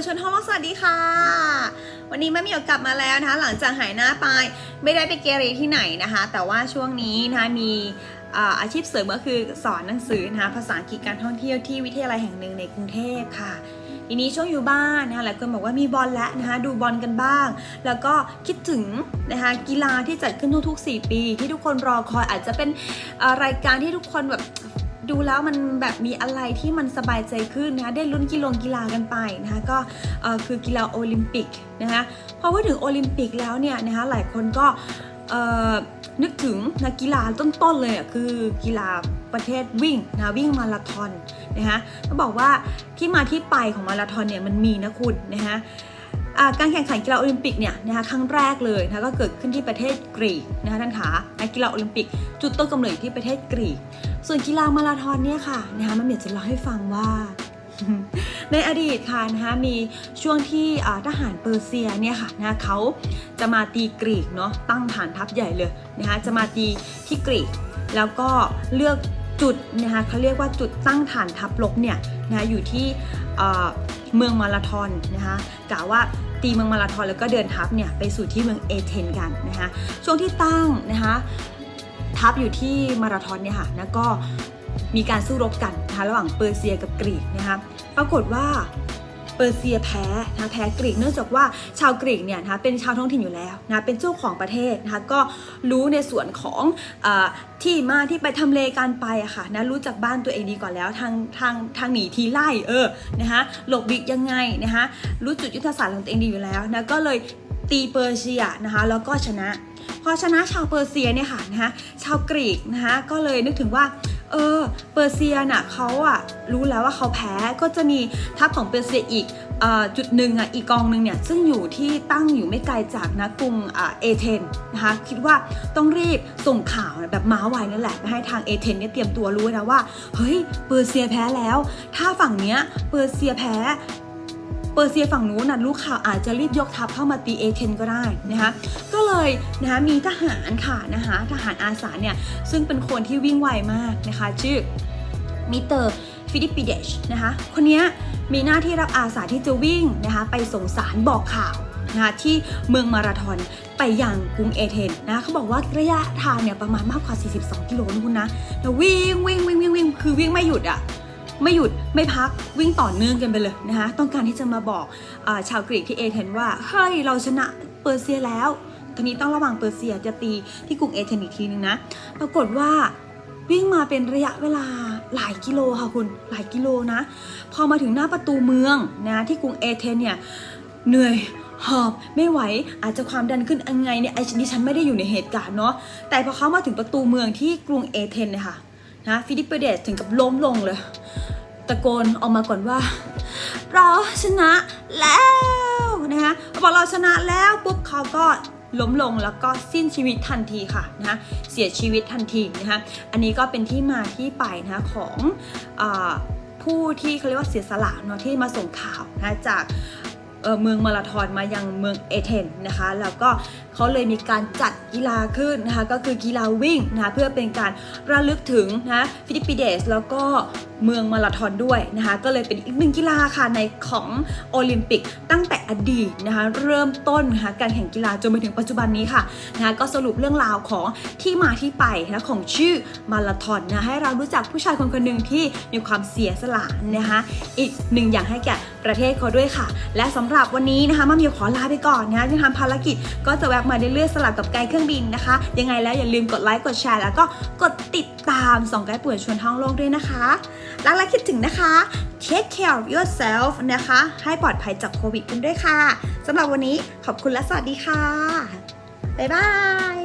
นชนท้องสวัสดีค่ะ วันนี้แม่เมียวกลับมาแล้วนะคะ หลังจากหายหน้าไปไม่ได้ไปเกเรที่ไหนนะคะ แต่ว่าช่วงนี้นะคะมีอาชีพเสริมก็คือสอนหนังสือนะคะภาษาอังกฤษการท่องเที่ยวที่วิทยาลัยแห่งหนึ่งในกรุงเทพค่ะทีนี้ช่วงอยู่บ้านนะคะหลายคนบอกว่ามีบอลแล้วนะคะดูบอลกันบ้าง แล้วก็คิดถึงนะคะกีฬาที่จัดขึ้นทุกๆ 4 ปี ที่ทุกคนรอคอยอาจจะเป็นรายการที่ทุกคนแบบ ดูแล้วมันแบบมีอะไรที่มันสบายใจขึ้นนะคะได้ลุ้นกีฬากีฬากันไปนะคะก็คือกีฬาโอลิมปิกนะคะพอพูดถึงโอลิมปิกแล้วเนี่ยนะคะหลายคนก็นึกถึงนักกีฬาต้นๆเลยอะคือกีฬาประเภทวิ่งนะวิ่งมาราธอนนะคะต้องบอกว่าที่มาที่ไปของมาราธอนเนี่ยมันมีนะคุณนะคะ การแข่งขันกีฬาโอลิมปิกเนี่ยนะคะครั้งแรกเลยนะคะก็เกิดขึ้นที่ประเทศกรีกนะคะท่านขานักกีฬาโอลิมปิก จุดต้นกำเนิดอยู่ที่ประเทศกรีก ส่วนกีฬามาราธอนเนี่ยค่ะนะคะมันเมียจะเล่าให้ฟังว่าในอดีตค่ะนะคะมีช่วงที่ทหารเปอร์เซียเนี่ยค่ะนะคะเขาจะมาตีกรีกเนาะตั้งฐานทัพใหญ่เลยนะคะจะมาตีที่กรีก แล้วก็เลือกจุดนะคะเขาเรียกว่าจุดตั้งฐานทัพรบเนี่ยนะคะอยู่ที่เมืองมาราธอนนะคะกล่าวว่า ตีเมืองมาราธอนแล้วก็เดินทัพเนี่ยไปสู่ที่เมืองเอเธนกันนะคะช่วงที่ตั้งนะคะทัพอยู่ที่มาราธอนเนี่ยค่ะนะก็มีการสู้รบกันนะคะระหว่างเปอร์เซียกับกรีกนะคะปรากฏว่าเปอร์เซียแพ้นะคะแพ้กรีกเนื่องจากว่าชาวกรีกเนี่ยนะคะเป็นชาวท้องถิ่นอยู่แล้วนะเป็นเจ้าของประเทศนะคะก็รู้ในส่วนของอ ที่มาที่ไปทำเลการไปอะค่ะนะรู้จักบ้านตัวเองดีก่อนแล้วทางทางทางหนีทีไล่เออนะคะหลบบิกยังไงนะคะรู้จุดยุทธศาสตร์ของตัวเองดีอยู่แล้วนะก็เลยตีเปอร์เซียนะคะแล้วก็ชนะ พอชนะชาวเปอร์เซียเนี่ยค่ะนะคะชาวกรีกนะคะก็เลยนึกถึงว่า เออ เปอร์เซียน่ะเขาอะรู้แล้วว่าเขาแพ้ก็จะมีทัพของเปอร์เซียอีกอจุดหนึ่งอะอีกกองหนึ่งเนี่ยซึ่งอยู่ที่ตั้งอยู่ไม่ไกลจากนะกรุงเอเธนนะคะคิดว่าต้องรีบส่งข่าวแบบม้าไวนั่นแหละไปให้ทางเอเธนเนี่ยเตรียมตัวรู้นะว่าเฮ้ยเปอร์เซียแพ้แล้ว ถ้าฝั่งเนี้ยเปอร์เซียแพ้ อร์เซียฝั่งนู้นนะรู้ข่าวอาจจะรีบยกทัพเข้ามาตีเอเธนก็ได้นะคะก็เลยนะคะมีทหารค่ะนะคะทหารอาสาเนี่ยซึ่งเป็นคนที่วิ่งไวมากนะคะชื่อมิเตอร์ฟิลิปปิเดชนะคะคนนี้มีหน้าที่รับอาสาที่จะวิ่งนะคะไปส่งสารบอกข่าวนะคะที่เมืองมาราธอนไปยังกรุงเอเธนนะเขาบอกว่าระยะทางเนี่ยประมาณมากกว่า 42 กิโลนะคุณนะแล้ววิ่งวิ่งวิ่งวิ่งวิ่งคือวิ่งไม่หยุดอะ ไม่หยุดไม่พักวิ่งต่อเนื่องกันไปเลยนะคะต้องการที่จะมาบอกอชาวกรีกที่เอเธนว่าเฮ้ยเราชนะเปอร์เซียแล้วทีนี้ต้องระวังเปอร์เซียจะตีที่กรุงเอเธนอีกทีนึงนะปรากฏว่าวิ่งมาเป็นระยะเวลาหลายกิโลค่ะคุณหลายกิโลนะ พอมาถึงหน้าประตูเมืองนะที่กรุงเอเธนเนี่ยเหนื่อยหอบไม่ไหวอาจจะความดันขึ้นยังไงเนี่ยไอ้ดิฉันไม่ได้อยู่ในเหตุการณ์เนาะแต่พอเขามาถึงประตูเมืองที่กรุงเอเธนเนี่ยค่ะนะฟิลิปเปเดสถึงกับล้มลงเลย ตะโกนออกมาก่อนว่า เราชนะแล้วนะคะพอเราชนะแล้วปุ๊บเขาก็ล้มลงแล้วก็สิ้นชีวิตทันทีค่ะนะคะเสียชีวิตทันทีนะคะอันนี้ก็เป็นที่มาที่ไปนะคะของอผู้ที่เขาเรียกว่าเสียสละเนาะที่มาส่งข่าวนะะจากเเมืองมาราธอนมายังเมืองเอเธนนะคะ แล้วก็ เขาเลยมีการจัดกีฬาขึ้นนะคะก็คือกีฬาวิ่งนะคะเพื่อเป็นการระลึกถึงนะฟิลิปปิเดสแล้วก็เมืองมาราธอนด้วยนะคะก็เลยเป็นอีกหนึ่งกีฬาค่ะในของโอลิมปิกตั้งแต่อดีตนะคะเริ่มต้นนะคะการแข่งกีฬาจนไปถึงปัจจุบันนี้ค่ะนะคะก็สรุปเรื่องราวของที่มาที่ไปนะของชื่อมาราธอนนะให้เรารู้จักผู้ชายคนคนหนึ่งที่มีความเสียสละนะคะอีกหนึ่งอย่างให้แก่ประเทศเขาด้วยค่ะ และสำหรับวันนี้นะคะมามีขอลาไปก่อนนะะที่ทำภารกิจก็จะแวะมาเรื่อยๆสลับกับไกด์เครื่องบินนะคะ ยังไงแล้วอย่าลืมกดไลค์กดแชร์แล้วก็กดติดตามสองไกด์ป่วยชวนท่องโลกด้วยนะคะรักและคิดถึงนะคะ take care of yourself นะคะ ให้ปลอดภัยจากโควิดกันด้วยค่ะสำหรับวันนี้ขอบคุณและสวัสดีค่ะบ๊ายบาย